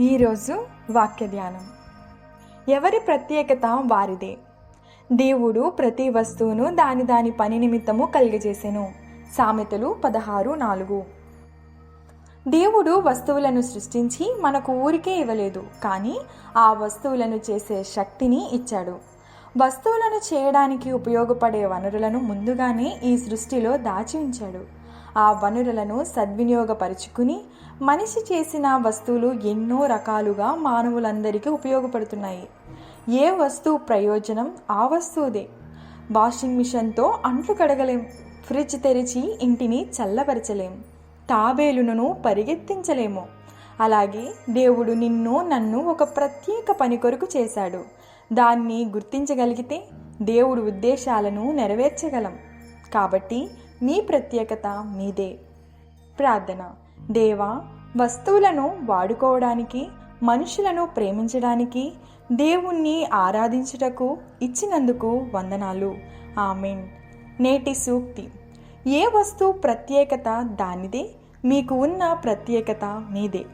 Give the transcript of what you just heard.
ఈరోజు వాక్య ధ్యానం ఎవరి ప్రత్యేకత వారిదే. దేవుడు ప్రతి వస్తువును దాని దాని పని నిమిత్తము కలిగజేసెను. సామెతలు పదహారు నాలుగు. దేవుడు వస్తువులను సృష్టించి మనకు ఊరికే ఇవ్వలేదు కానీ ఆ వస్తువులను చేసే శక్తిని ఇచ్చాడు. వస్తువులను చేయడానికి ఉపయోగపడే వనరులను ముందుగానే ఈ సృష్టిలో దాచి ఉంచాడు. ఆ వనరులను సద్వినియోగపరుచుకుని మనిషి చేసిన వస్తువులు ఎన్నో రకాలుగా మానవులందరికీ ఉపయోగపడుతున్నాయి. ఏ వస్తువు ప్రయోజనం? ఆ వస్తువుదే. వాషింగ్ మిషన్తో అంట్లు కడగలేం. ఫ్రిడ్జ్ తెరిచి ఇంటిని చల్లపరచలేం తాబేలును పరిగెత్తించలేము. అలాగే దేవుడు నిన్ను నన్ను ఒక ప్రత్యేక పని కొరకు చేశాడు. దాన్ని గుర్తించగలిగితే దేవుడు ఉద్దేశాలను నెరవేర్చగలం. కాబట్టి మీ ప్రత్యేకత మీదే. ప్రార్థన. దేవా వస్తువులను వాడుకోవడానికి మనుషులను ప్రేమించడానికి దేవుణ్ణి ఆరాధించుటకు ఇచ్చినందుకు వందనాలు. ఆమెన్. నేటి సూక్తి. ఏ వస్తువు ప్రత్యేకత దానిదే? మీకు ఉన్న ప్రత్యేకత మీదే.